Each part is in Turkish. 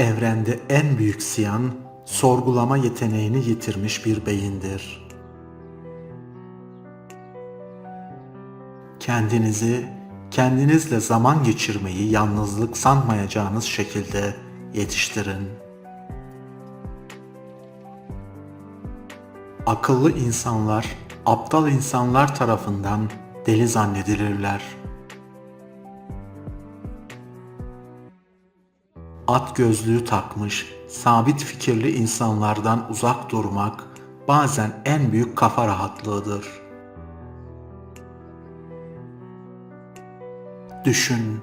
Evrende en büyük ziyan sorgulama yeteneğini yitirmiş bir beyindir. Kendinizi kendinizle zaman geçirmeyi yalnızlık sanmayacağınız şekilde yetiştirin. Akıllı insanlar aptal insanlar tarafından deli zannedilirler. At gözlüğü takmış, sabit fikirli insanlardan uzak durmak bazen en büyük kafa rahatlığıdır. Düşün,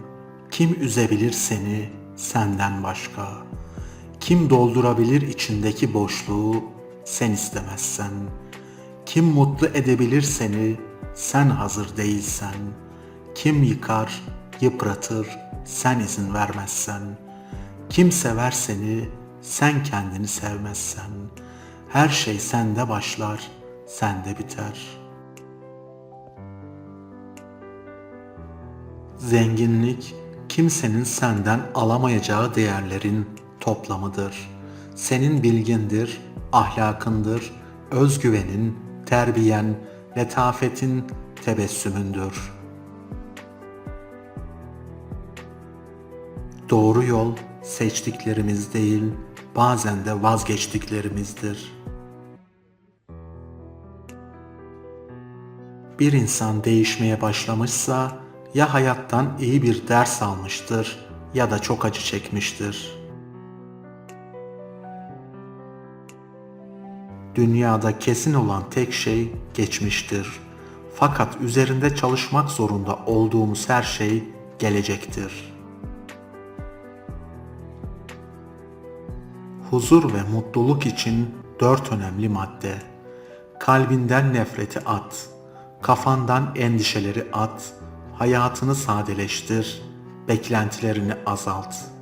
kim üzebilir seni senden başka? Kim doldurabilir içindeki boşluğu sen istemezsen? Kim mutlu edebilir seni sen hazır değilsen? Kim yıkar, yıpratır sen izin vermezsen? Kim sever seni sen kendini sevmezsen? Her şey sende başlar, sende biter.'' Zenginlik kimsenin senden alamayacağı değerlerin toplamıdır. Senin bilgindir, ahlakındır, özgüvenin, terbiyen, letafetin, tebessümündür. Doğru yol seçtiklerimiz değil, bazen de vazgeçtiklerimizdir. Bir insan değişmeye başlamışsa ya hayattan iyi bir ders almıştır ya da çok acı çekmiştir. Dünyada kesin olan tek şey geçmiştir. Fakat üzerinde çalışmak zorunda olduğumuz her şey gelecektir. Huzur ve mutluluk için dört önemli madde. Kalbinden nefreti at, kafandan endişeleri at, hayatını sadeleştir, beklentilerini azalt.''